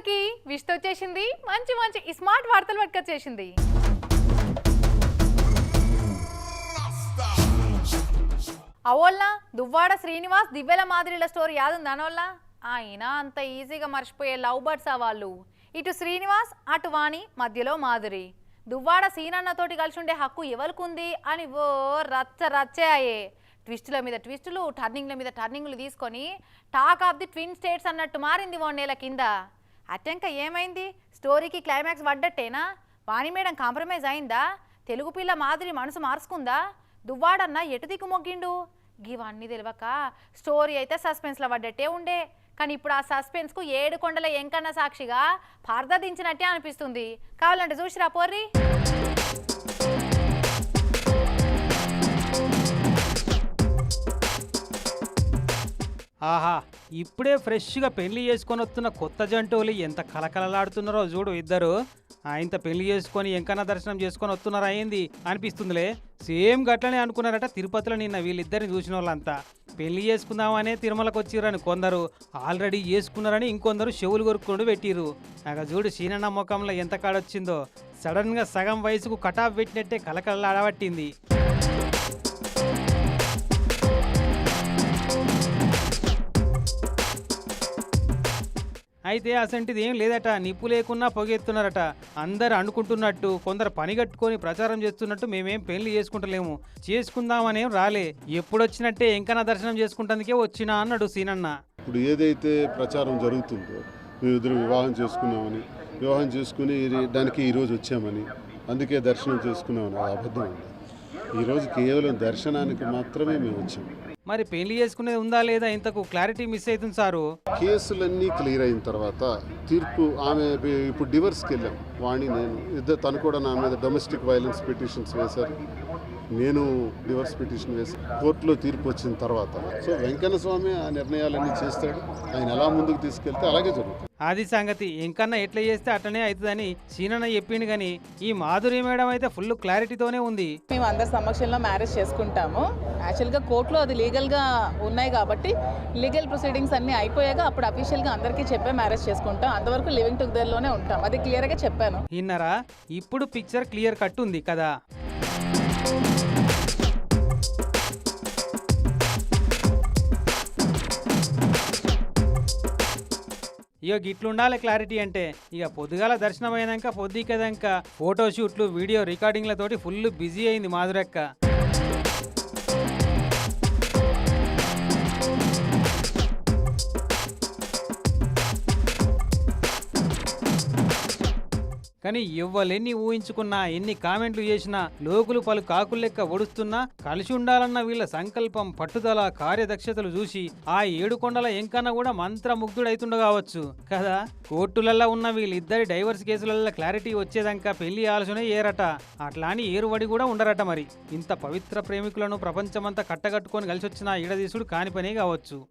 అందరికీ విష్తో వచ్చేసింది. మంచి మంచి స్మార్ట్ వార్తలు పట్టుకొచ్చేసింది. అవోల్నా దువ్వాడ శ్రీనివాస్ దివ్యల మాదిరిల స్టోరీ యాదుంది అనోల్లా ఆయన అంత ఈజీగా మర్చిపోయే లవ్ బర్డ్స్ ఆ వాళ్ళు. ఇటు శ్రీనివాస్ అటు వాణి మధ్యలో మాధురి. దువ్వాడ సీనన్నతోటి కలిసి ఉండే హక్కు ఎవరికుంది? అని ఓ రచ్చ రచ్చే అయ్యే ట్విస్టుల మీద ట్విస్టులు టర్నింగ్ల మీద టర్నింగ్లు తీసుకొని talk of the twin states అన్నట్టు మారింది ఓ నెల కింద. అట్టంక ఏమైంది? స్టోరీకి క్లైమాక్స్ పడ్డట్టేనా వాణి మేడం కాంప్రమైజ్ అయిందా? తెలుగు పిల్ల మాదిరి మనసు మార్చుకుందా? దువ్వాడన్న ఎటు దిక్కు మొగ్గిండు గివన్నీ తెలియక స్టోరీ అయితే సస్పెన్స్లో పడ్డట్టే ఉండే. కానీ ఇప్పుడు ఆ సస్పెన్స్కు ఏడు కొండల ఎంకన్న సాక్షిగా పరద దించినట్టే అనిపిస్తుంది. కావాలంటే చూసిరా పోర్రి. ఆహా ఇప్పుడే ఫ్రెష్గా పెళ్ళి చేసుకొని వస్తున్న కొత్త జంటువులు ఎంత కలకలలాడుతున్నారో చూడు ఇద్దరు. ఆయంత పెళ్ళి చేసుకొని ఎంకన్నా దర్శనం చేసుకొని వస్తున్నారు అయింది అనిపిస్తుందిలే. సేమ్ గట్లనే అనుకున్నారట తిరుపతిలో నిన్న వీళ్ళిద్దరిని చూసిన వాళ్ళంతా పెళ్ళి చేసుకుందామనే తిరుమలకు వచ్చిరని కొందరు. ఆల్రెడీ చేసుకున్నారని ఇంకొందరు చెవులు కొరుక్ಕೊಂಡು పెట్టిర్రు. నాకు చూడు సీనన్న ముఖంలో ఎంత కాడొచ్చిందో. సడన్గా సగం వయసుకు కటాఫ్ పెట్టినట్టే కలకలలాడబట్టింది. అయితే అసంటిది ఏం లేదట. నిప్పు లేకున్నా పొగెత్తున్నారట. అందరు అనుకుంటున్నట్టు కొందరు పని కట్టుకొని ప్రచారం చేస్తున్నట్టు మేమేం పెళ్ళి చేసుకుంటలేము. చేసుకుందామనేం రాలే. ఎప్పుడొచ్చినట్టే ఎంకన్నా దర్శనం చేసుకుంటానికే వచ్చినా అన్నాడు సీనన్న. ఇప్పుడు ఏదైతే ప్రచారం జరుగుతుందో మేమిద్దరు వివాహం చేసుకున్నామని వివాహం చేసుకుని దానికి ఈరోజు వచ్చామని అందుకే దర్శనం చేసుకున్నామని అబద్ధం ఈరోజు కేవలం దర్శనానికి మాత్రమే మేము వచ్చాం. మరి పెళ్ళి చేసుకునేది ఉందా లేదా ఇంతకు క్లారిటీ మిస్ అవుతుంది సారు? కేసులన్నీ క్లియర్ అయిన తర్వాత తీర్పు ఆమె ఇప్పుడు డివర్స్కి వెళ్ళాం. వాణి నేను ఇద్దరు తను కూడా నా మీద డొమెస్టిక్ వైలెన్స్ పిటిషన్స్ వేశారు. నేను డివర్స్ పిటిషన్ వేసి కోర్టులో తీర్పు వచ్చిన తర్వాత సో వెంకన్న స్వామి ఆ నిర్ణయాలన్నీ చేస్తాడు. ఆయన ఎలా ముందుకు తీసుకెళ్తే అలాగే జరుగుతుంది. అది సంగతి ఇంకన్నా ఎట్లా చేస్తే అట్లనే అవుతుందని సీనన్న చెప్పిండు కానీ ఈ మాధురి మేడం అయితే ఫుల్ క్లారిటీతోనే ఉంది. మేము అందరి సమక్షంలో మ్యారేజ్ చేసుకుంటాము. యాక్చువల్గా కోర్టులో అది లీగల్గా ఉన్నాయి కాబట్టి లీగల్ ప్రొసీడింగ్స్ అన్నీ అయిపోయాక అప్పుడు అఫీషియల్గా అందరికీ చెప్పే మ్యారేజ్ చేసుకుంటాం. అంతవరకు లివింగ్ టుగెదర్లోనే ఉంటాం. అది క్లియర్గా చెప్పాను. విన్నారా ఇప్పుడు పిక్చర్ క్లియర్ కట్ ఉంది కదా. ఇక గిట్లుండాలి క్లారిటీ అంటే ఇక పొద్దుగాల దర్శనం అయినాక పొద్దుకదాక ఫోటోషూట్లు వీడియో రికార్డింగ్లతోటి ఫుల్ బిజీ అయింది మాధురక్క. కానీ ఎవ్వలెన్ని ఊహించుకున్నా ఎన్ని కామెంట్లు చేసినా లోకులు పలు కాకులెక్క ఒడుస్తున్నా కలిసి ఉండాలన్న వీళ్ళ సంకల్పం పట్టుదల కార్యదక్షతలు చూసి ఆ ఏడు కొండల ఎంకన్న కూడా మంత్రముగ్ధుడైతుండ కావచ్చు. కదా? కోర్టులల్లో ఉన్న వీళ్ళిద్దరి డైవర్స్ కేసులల్లో క్లారిటీ వచ్చేదాకా పెళ్ళి ఆలోచన ఏరట. అట్లా అని ఏరువడి కూడా ఉండరట మరి. ఇంత పవిత్ర ప్రేమికులను ప్రపంచమంతా కట్టగట్టుకొని కలిసి వచ్చిన ఈడదీసుడు కాని పనే కావచ్చు.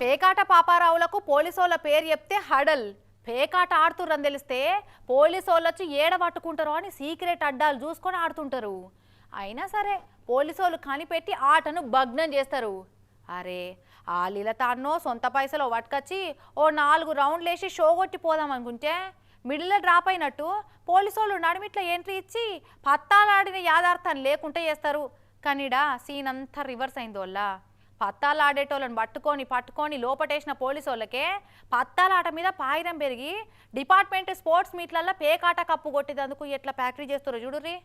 పేకాట పాపారావులకు పోలీసోళ్ళ పేరు చెప్తే హడల్. పేకాట ఆడుతుర్రని తెలిస్తే పోలీసోళ్ళు వచ్చి ఏడ పట్టుకుంటారో అని సీక్రెట్ అడ్డాలు చూసుకొని ఆడుతుంటారు. అయినా సరే పోలీసోళ్ళు కనిపెట్టి ఆటను భగ్నం చేస్తారు. అరే ఆ లీలతాన్నో సొంత పైసలో పట్టుకొచ్చి ఓ నాలుగు రౌండ్లు వేసి షో కొట్టి పోదాం అనుకుంటే మిడిల్లో డ్రాప్ అయినట్టు పోలీసోళ్ళు నడిమిట్ల ఎంట్రీ ఇచ్చి పత్తాలాడిన యాదార్థాన్ని లేకుంటే చేస్తారు. కానీడా సీన్ అంతా రివర్స్ అయింది వల్ల పత్తాలు ఆడేటోళ్ళని పట్టుకొని పట్టుకొని లోపటేసిన పోలీసు వాళ్ళకే పత్తాలాట మీద పాయిరం పెరిగి డిపార్ట్మెంట్ స్పోర్ట్స్ మీట్లల్లో పేకాట కప్పు కొట్టేదందుకు ఎట్లా ప్యాకరీ చేస్తారో చూడుర్రి.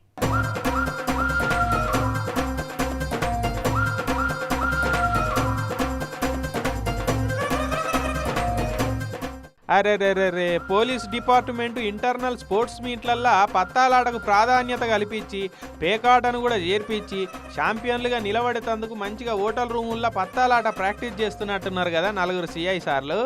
అరే పోలీస్ డిపార్ట్మెంట్ ఇంటర్నల్ స్పోర్ట్స్ మీట్లల్లా పత్తాలాటకు ప్రాధాన్యత కల్పించి పేకాటను కూడా చేర్పించి ఛాంపియన్లుగా నిలబడేటందుకు మంచిగా హోటల్ రూముల్లో పత్తాలాట ప్రాక్టీస్ చేస్తున్నట్టున్నారు కదా నలుగురు సిఐ సార్లు.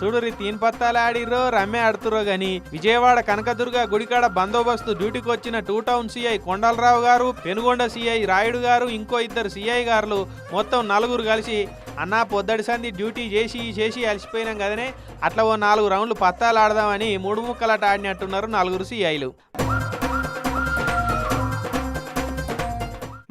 చూడురి తీన్ పత్తాలు ఆడిర్రో రమ్మే ఆడుతురో గాని. విజయవాడ కనకదుర్గ గుడికాడ బందోబస్తు డ్యూటీకి వచ్చిన టూ టౌన్ సిఐ కొండలరావు గారు పెనుగొండ సిఐ రాయుడు గారు ఇంకో ఇద్దరు సిఐ గారులు మొత్తం నలుగురు కలిసి అన్న పొద్దడి సంది డ్యూటీ చేసి చేసి అలసిపోయినాం కదనే. అట్లా ఓ నాలుగు రౌండ్లు పత్తాలు ఆడదామని మూడు ముక్కలట ఆడినట్టున్నారు నలుగురు సిఐలు.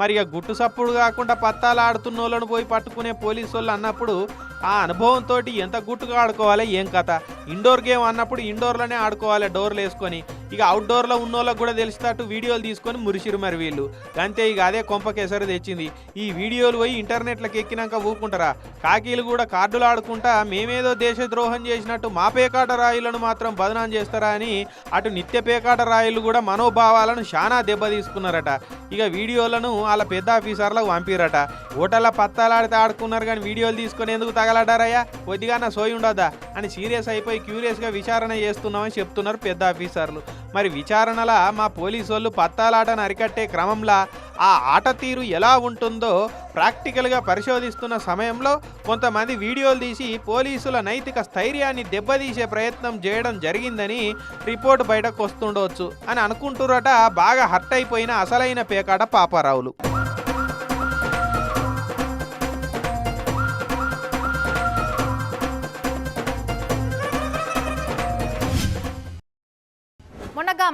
మరి ఇక గుట్టు సప్పుడు కాకుండా పత్తాలు ఆడుతున్న వాళ్ళను పోయి పట్టుకునే పోలీసు వాళ్ళు అన్నప్పుడు ఆ అనుభవంతో ఎంత గుట్టుగా ఆడుకోవాలి ఏం కథ? ఇండోర్ గేమ్ అన్నప్పుడు ఇండోర్లోనే ఆడుకోవాలి డోర్లు వేసుకొని. ఇక అవుట్డోర్లో ఉన్న వాళ్ళకి కూడా తెలిసినట్టు వీడియోలు తీసుకొని మురిసిరు మరి వీళ్ళు. అంతే ఇక అదే కొంపకేసరి తెచ్చింది. ఈ వీడియోలు పోయి ఇంటర్నెట్లకు ఎక్కినాక ఊకుంటారా కాకీలు కూడా కార్డులు ఆడుకుంటా మేమేదో దేశద్రోహం చేసినట్టు మా పేకాట రాయులను మాత్రం బదనాం చేస్తారా అని అటు నిత్య పేకాట రాయులు కూడా మనోభావాలను చాలా దెబ్బ తీసుకున్నారట. ఇక వీడియోలను వాళ్ళ పెద్ద ఆఫీసర్లకు పంపిరట. ఓటల పత్తాలాడితే ఆడుకున్నారు కానీ వీడియోలు తీసుకొని ఎందుకు తగలడారయ్యా కొద్దిగా నా సోయి ఉండదా అని సీరియస్ అయిపోయి క్యూరియస్గా విచారణ చేస్తున్నామని చెప్తున్నారు పెద్ద ఆఫీసర్లు. మరి విచారణల మా పోలీసు వాళ్ళు పత్తాలాటను అరికట్టే క్రమంలో ఆ ఆట తీరు ఎలా ఉంటుందో ప్రాక్టికల్గా పరిశోధిస్తున్న సమయంలో కొంతమంది వీడియోలు తీసి పోలీసుల నైతిక స్థైర్యాన్ని దెబ్బతీసే ప్రయత్నం చేయడం జరిగిందని రిపోర్ట్ బయటకు వస్తుండవచ్చు అని అనుకుంటురట బాగా హర్ట్ అయిపోయిన అసలైన పేకాట పాపారావులు.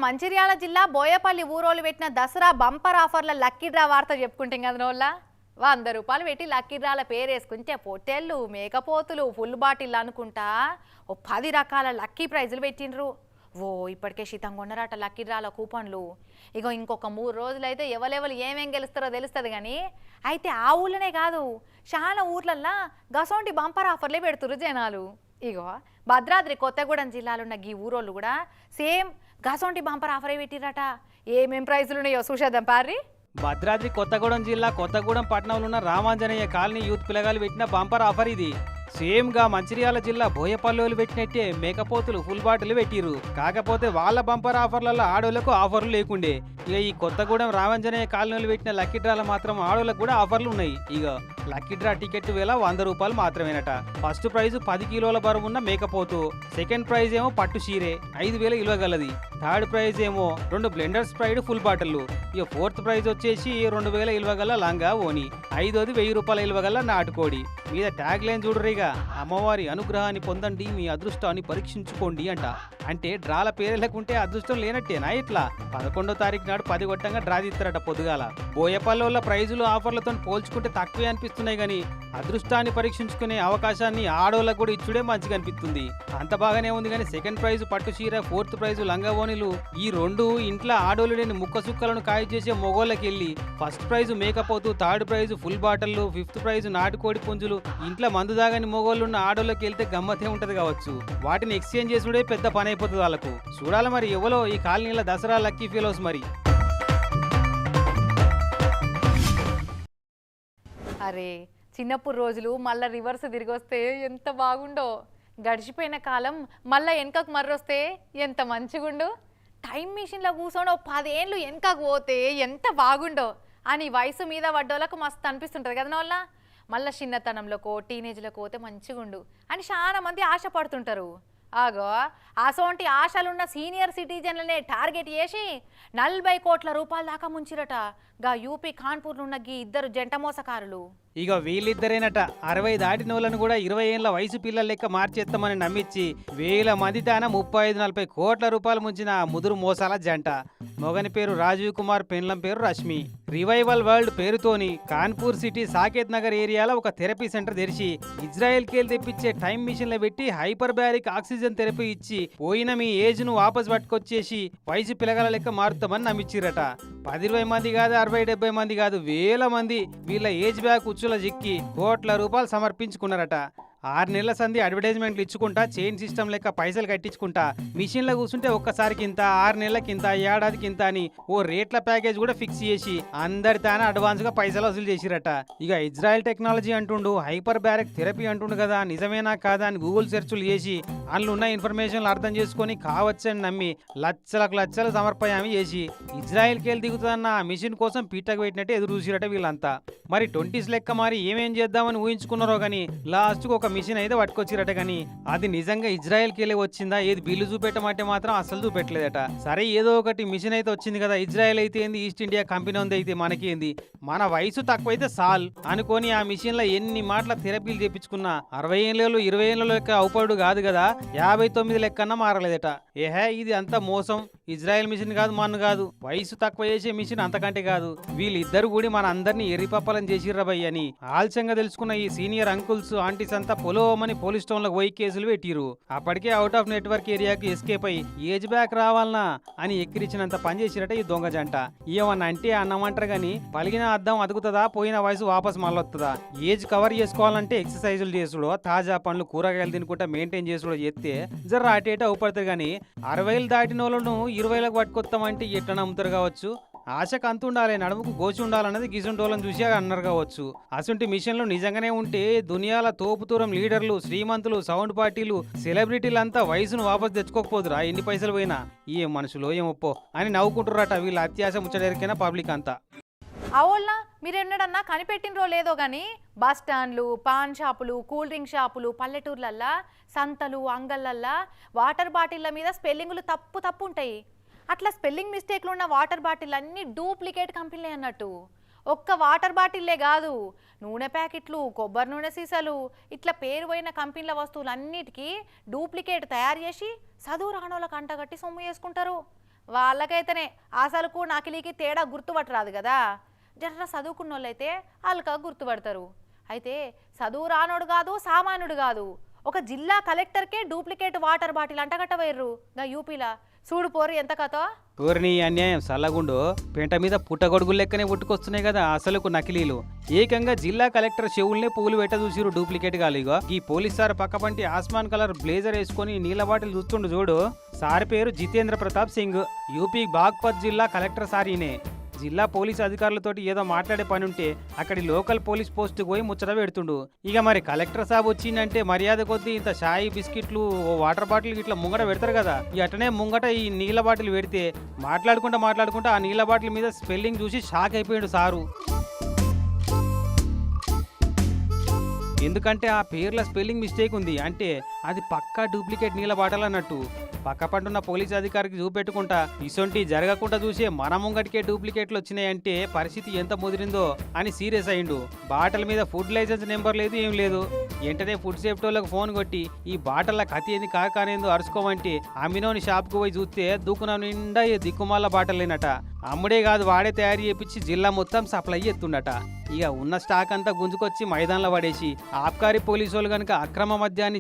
మంచిర్యాల జిల్లా బోయపల్లి ఊరోళ్ళు పెట్టిన దసరా బంపర్ ఆఫర్ల లక్కీ డ్రా వార్త చెప్పుకుంటాం కదా నోళ్ళ? వంద రూపాయలు పెట్టి లక్కీ డ్రాల పేరు వేసుకుంటే పొట్టేళ్ళు మేకపోతులు ఫుల్ బాటిల్ అనుకుంటా. ఓ పది రకాల లక్కీ ప్రైజులు పెట్టిండ్రు. ఓ ఇప్పటికే శీతం ఉన్నారట లక్కీ డ్రాల కూపన్లు. ఇగో ఇంకొక మూడు రోజులైతే ఎవరెవరు ఏమేం గెలుస్తారో తెలుస్తుంది కానీ అయితే ఆ ఊళ్ళనే కాదు చాలా ఊర్లల్లా గసోంటి బంపర్ ఆఫర్లే పెడుతురు జనాలు. ఇగో భద్రాద్రి కొత్తగూడెం జిల్లాలో ఉన్న గీ ఊరోళ్ళు కూడా సేమ్ కాసోంటి బంపర్ ఆఫర్ పెట్టిరట ఏమేం ప్రైజులు ఉన్నాయో చూసేద్దాం పారి భద్రాద్రి కొత్తగూడెం జిల్లా కొత్తగూడెం పట్టణంలో ఉన్న రామాంజనేయ కాలనీ యూత్ పిల్లగాలు పెట్టిన బంపర్ ఆఫర్ ఇది. సేమ్గా మంచిర్యాల జిల్లా బోయపల్లోలు పెట్టినట్టే మేకపోతులు ఫుల్ బాటిల్ పెట్టిరు కాకపోతే వాళ్ళ బంపర్ ఆఫర్లలో ఆడోళ్ళకు ఆఫర్లు లేకుండే. ఇక ఈ కొత్తగూడెం రామంజనయ్య కాలనీలు పెట్టిన లక్కీ డ్రాల మాత్రం ఆడోళ్ళకు కూడా ఆఫర్లు ఉన్నాయి. ఇక లక్కీ డ్రా టికెట్ వేల వంద రూపాయలు మాత్రమేనట. ఫస్ట్ ప్రైజ్ పది కిలోల బరువు ఉన్న మేకపోతు. సెకండ్ ప్రైజ్ ఏమో పట్టు చీరే ఐదు వేల ఇవ్వగలది థర్డ్ ప్రైజ్ ఏమో రెండు బ్లెండర్ స్ప్రైడ్ ఫుల్ బాటిల్ ఇక ఫోర్త్ ప్రైజ్ వచ్చేసి రెండు వేల ఇవ్వగల లంగా ఓని. ఐదోది వెయ్యి రూపాయల ఇవ్వగల నాటుకోడి. మీద ట్యాగ్ లైన్ చూడరిగా అమ్మవారి అనుగ్రహాన్ని పొందండి మీ అదృష్టాన్ని పరీక్షించుకోండి అంట. అంటే డ్రాల పేరు లేకుంటే అదృష్టం లేనట్టేనా ఇట్లా? పదకొండో తారీఖు నాడు పది గొట్టంగా డ్రా తీస్తారట పొద్దుగాల. బోయపల్లిలో ప్రైజులు ఆఫర్లతో పోల్చుకుంటే తక్కువే అనిపిస్తున్నాయి కానీ అదృష్టాన్ని పరీక్షించుకునే అవకాశాన్ని ఆడోళ్ళకు కూడా ఇచ్చుడే మంచిగా అనిపిస్తుంది అంత బాగానే ఉంది కానీ సెకండ్ ప్రైజ్ పట్టు చీర ఫోర్త్ ప్రైజ్ లంగవోనిలు ఈ రెండు ఇంట్లో ఆడోళ్ళు లేని ముక్క సుక్కలను కాయ చేసే మొగోళ్ళకి వెళ్ళి ఫస్ట్ ప్రైజ్ మేకప్ అవుతూ థర్డ్ ప్రైజ్ ఫుల్ బాటిల్లు ఫిఫ్త్ ప్రైజ్ నాటుకోడి పుంజులు ఇంట్లో మందు దాగని మొగోళ్ళు ఉన్న ఆడోళ్ళకి వెళ్తే గమ్మతే ఉంటది కావచ్చు. వాటిని ఎక్స్చేంజ్ చేసుడే పెద్ద పని అయిపోతుంది వాళ్ళకు. చూడాలి మరి ఎవలో ఈ కాలనీల దసరా లక్కీ ఫీలోస్ మరి. అరే చిన్నప్పుడు రోజులు మళ్ళీ రివర్స్ తిరిగి వస్తే ఎంత బాగుండో. గడిచిపోయిన కాలం మళ్ళీ వెనకకు మర్రొస్తే ఎంత మంచిగుండు. టైం మిషన్లో కూర్చొని ఓ పదేళ్ళు వెనకకు పోతే ఎంత బాగుండో. అని వయసు మీద పడ్డోళ్ళకు మస్తు అనిపిస్తుంటుంది కదా వాళ్ళ మళ్ళీ చిన్నతనంలోకో టీనేజ్లోకి పోతే మంచిగుండు అని చాలా మంది ఆశపడుతుంటారు. ఆగో అసోంటి ఆశలున్న సీనియర్ సిటిజన్లనే టార్గెట్ చేసి నలభై కోట్ల రూపాయల దాకా ముంచిరట. గా యూపీ కాన్పూర్లో ఉన్న గీ ఇద్దరు జంట మోసకారులు. ఇక వీళ్ళిద్దరేనట. అరవై దాటిన వాళ్ళను కూడా ఇరవై ఏళ్ళ వయసు పిల్లల లెక్క మార్చేస్తామని నమ్మించి వేల మంది తాన ముప్పై ఐదు నలభై కోట్ల రూపాయలు ముంచిన ముదురు మోసాల జంట. మొగని పేరు రాజీవ్ కుమార్ పెండ్లం పేరు రష్మి. రివైవల్ వరల్డ్ పేరుతోని కాన్పూర్ సిటీ సాకేత్ నగర్ ఏరియాలో ఒక థెరపీ సెంటర్ తెరిచి ఇజ్రాయెల్ కేల్ తెప్పించే టైం మిషన్లో పెట్టి హైపర్ బ్యారిక్ ఆక్సిజన్ థెరపీ ఇచ్చి పోయిన మీ ఏజ్ను వాపస్ పట్టుకొచ్చేసి వయసు పిలగల లెక్క మారుతామని నమ్మిచ్చిరట. పది ఇరవై మంది కాదు అరవై డెబ్బై మంది కాదు వేల మంది వీళ్ళ ఏజ్ బ్యాక్ ఉచ్చుల జిక్కి కోట్ల రూపాయలు సమర్పించుకున్నారట. ఆరు నెలల సంధి అడ్వర్టైజ్మెంట్లు ఇచ్చుకుంటా చైన్ సిస్టమ్ లెక్క పైసలు కట్టించుకుంటా మిషన్లో కూర్చుంటే ఒక్కసారికి ఇంత ఆరు నెలలకి ఇంత ఏడాదికి ఇంత అని ఓ రేట్ల ప్యాకేజ్ కూడా ఫిక్స్ చేసి అందరి తానే అడ్వాన్స్గా పైసలు వసూలు చేసిరట. ఇక ఇజ్రాయెల్ టెక్నాలజీ అంటుండు హైపర్ బ్యారెక్ థెరపీ అంటుండు కదా నిజమేనా కాదా అని గూగుల్ సెర్చ్లు చేసి అందులో ఉన్న ఇన్ఫర్మేషన్ అర్థం చేసుకొని కావచ్చని నమ్మి లక్షలకు లక్షలు సమర్పయామి చేసి ఇజ్రాయెల్కి వెళ్ళి దిగుతుందన్న ఆ మిషన్ కోసం పీటకు పెట్టినట్టు ఎదురు చూసిరట వీళ్ళంతా. మరి ట్వంటీస్ లెక్క మరి ఏమేం చేద్దామని ఊహించుకున్నారో కానీ లాస్ట్కు ఒక మిషన్ అయితే పట్టుకొచ్చిరట కానీ అది నిజంగా ఇజ్రాయెల్కి వెళ్ళి వచ్చిందా? ఏది బిల్లు చూపెట్టమంటే మాత్రం అసలు చూపెట్టలేదట. సరే ఏదో ఒకటి మిషన్ అయితే వచ్చింది కదా ఇజ్రాయెల్ అయితే ఏంది? ఈస్ట్ ఇండియా కంపెనీ ఉంది అయితే మనకి ఏంది? మన వయసు తక్కువైతే సాల్ అనుకొని ఆ మిషన్లో ఎన్ని మాటల థెరపీలు చేపించుకున్నా అరవై ఏళ్ళు ఇరవై ఏళ్ళ లెక్క అవుపడు కాదు కదా యాభై తొమ్మిది లెక్కన్నా మారలేదట. ఏహే ఇది అంతా మోసం. ఇజ్రాయెల్ మిషన్ కాదు మన కాదు. వయసు తక్కువ చేసే మిషన్ అంతకంటే కాదు. వీళ్ళిద్దరు కూడి మన అందరినీ ఎర్రిపప్పలం చేసిర్రబయ్య అని ఆలస్యంగా తెలుసుకున్న ఈ సీనియర్ అంకుల్స్ ఆంటీస్ అంతా పొలోమని పోలీస్ స్టేషన్లో పోయి కేసులు పెట్టిరు అప్పటికే అవుట్ ఆఫ్ నెట్వర్క్ ఏరియాకి ఎస్కేప్ అయి ఏజ్ బ్యాక్ రావాలనా అని ఎక్కిరించినంత పని చేసిరట ఈ దొంగ జంట. ఏమన్నా అంటే అన్నమంటారు గాని పలిగిన అద్దం అదుగుతుందా పోయిన వయసు వాపస్ మళ్ళొస్తుందా ఏజ్ కవర్ చేసుకోవాలంటే ఎక్సర్సైజులు చేసుడు తాజా పండ్లు కూరగాయలు తినుకుంటా మెయింటైన్ చేసుడు ఎత్తే జర అటు ఇటు అవుపడతారు కానీ అరవైలు దాటిన వాళ్ళను ఇరవైలకు పట్టుకొస్తామంటే ఎట్లా నమ్ముతారు కావచ్చు? ఆశకు అంత ఉండాలి నడుముకు గోచి ఉండాలన్నది గిసుంటోళ్ళని చూసి అన్నారు కావచ్చు. అసంటి మిషన్లు నిజంగానే ఉంటే దునియాల తోపుతూరం లీడర్లు శ్రీమంతులు సౌండ్ పార్టీలు సెలబ్రిటీలు అంతా వయసును వాపస్ తెచ్చుకోకపోదురా ఎన్ని పైసలు పోయినా? ఏ మనుషులో ఏమొప్పో అని నవ్వుకుంటున్నారట వీళ్ళ అత్యాశ ముచ్చడెరికైనా పబ్లిక్ అంతా. మీరేమన్నాడన్నా కనిపెట్టినరో లేదో కానీ బస్ స్టాండ్లు పాన్ షాపులు కూల్ డ్రింక్ షాపులు పల్లెటూర్లల్లా సంతలు అంగళ్ళల్లా వాటర్ బాటిళ్ళ మీద స్పెల్లింగులు తప్పు తప్పు ఉంటాయి. అట్లా స్పెల్లింగ్ మిస్టేక్లు ఉన్న వాటర్ బాటిల్ అన్నీ డూప్లికేట్ కంపెనీలే అన్నట్టు. ఒక్క వాటర్ బాటిల్లే కాదు నూనె ప్యాకెట్లు కొబ్బరి నూనె సీసాలు ఇట్లా పేరు పోయిన కంపెనీల వస్తువులన్నిటికీ డూప్లికేట్ తయారు చేసి చదువు రానోళ్ళకి అంటగట్టి సొమ్ము చేసుకుంటారు. వాళ్ళకైతేనే అసలుకు నకిలీకి తేడా గుర్తుపట్టరాదు కదా. జర్ర చదువుకున్న వాళ్ళైతే వాళ్ళక గుర్తుపడతారు. అయితే చదువు రానోడు కాదు సామాన్యుడు కాదు. ఒక జిల్లా కలెక్టర్కే డూప్లికేట్ వాటర్ బాటిల్ అంటగట్టవేర్రు గా యూపీలా. చూడు పోరు ఎంత కథ? పోరిని అన్యాయం సల్లగుండు. పెంట మీద పుట్టగొడుగులు లెక్కనే పుట్టుకొస్తున్నాయి కదా అసలుకు నకిలీలు. ఏకంగా జిల్లా కలెక్టర్ చెవుల్నే పూలు పెట్ట చూసిరు డూప్లికేట్ గాలిగో ఈ పోలీస్ సార్ పక్కపంటి ఆస్మాన్ కలర్ బ్లేజర్ వేసుకొని నీళ్ళ బాటిల్ చూస్తుండు చూడు. సార్ పేరు జితేంద్ర ప్రతాప్ సింగ్. యూపీ బాగ్పత్ జిల్లా కలెక్టర్ సారీనే జిల్లా పోలీస్ అధికారులతోటి ఏదో మాట్లాడే పని ఉంటే అక్కడి లోకల్ పోలీస్ పోస్ట్ పోయి ముచ్చట పెడుతుండు. ఇక మరి కలెక్టర్ సాబ్ వచ్చిందంటే మర్యాద కొద్దీ ఇంత షాయి బిస్కెట్లు ఓ వాటర్ బాటిల్ ఇట్లా ముంగట పెడతారు కదా. ఈ అటనే ముంగట ఈ నీళ్ళ బాటిల్ పెడితే మాట్లాడుకుంటా మాట్లాడుకుంటా ఆ నీళ్ళ బాటిల్ మీద స్పెల్లింగ్ చూసి షాక్ అయిపోయాడు సారు. ఎందుకంటే ఆ పేర్ల స్పెల్లింగ్ మిస్టేక్ ఉంది. అంటే అది పక్కా డూప్లికేట్ నీళ్ళ బాటలు అన్నట్టు పక్క పంటున్న పోలీస్ అధికారికి చూపెట్టుకుంటా ఇసొంటి జరగకుండా చూసే మన ముంగటికే డూప్లికేట్లు వచ్చినాయంటే పరిస్థితి ఎంత ముదిరిందో అని సీరియస్ అయిండు. బాటల మీద ఫుడ్ లైసెన్స్ నెంబర్ లేదు ఏం లేదు. వెంటనే ఫుడ్ సేఫ్టీ వాళ్ళకి ఫోన్ కొట్టి ఈ బాటల కతి ఏంది కాకానేందో అరుచుకోమంటే అమ్మినోని షాప్కి పోయి చూస్తే దూకున నిండా ఈ దిక్కుమాల బాటలేనట అమ్ముడే కాదు వాడే తయారు చేపించి జిల్లా మొత్తం సప్లై ఎత్తుండట ఇక ఉన్న స్టాక్ అంతా గుంజుకొచ్చి మైదానంలో పడేసి ఆబ్కారీ పోలీసు వాళ్ళు కనుక అక్రమ మద్యాన్ని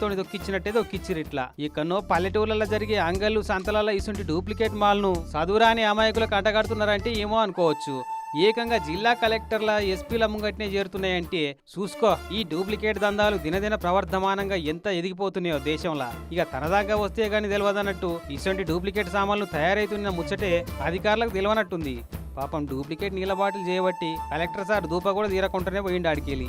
జేసీబీలతో దొక్కిచ్చినట్టే దొక్కిచ్చిరు ఇట్లా. ఇక్కడో పల్లెటూర్లలో జరిగే అంగళ్ళు సంతలలో ఇసుంటి డూప్లికేట్ మాల్ను చదువురాని అమాయకులకు అంటగడుతున్నారంటే ఏమో అనుకోవచ్చు. ఏకంగా జిల్లా కలెక్టర్ల ఎస్పీల ముంగట్నే చేరుతున్నాయంటే చూసుకో ఈ డూప్లికేట్ దందాలు దినదిన ప్రవర్ధమానంగా ఎంత ఎదిగిపోతున్నాయో దేశంలో. ఇక తనదాకా వస్తే గాని తెలియదన్నట్టు ఇటువంటి డూప్లికేట్ సామాన్లు తయారైతున్న ముచ్చటే అధికారులకు తెలియనట్టుంది పాపం డూప్లికేట్ నీళ్ళ బాటిల్ చేయబట్టి కలెక్టర్ సార్ దూప కూడా తీరకుండానే పోయిండు ఆడికెళ్ళి.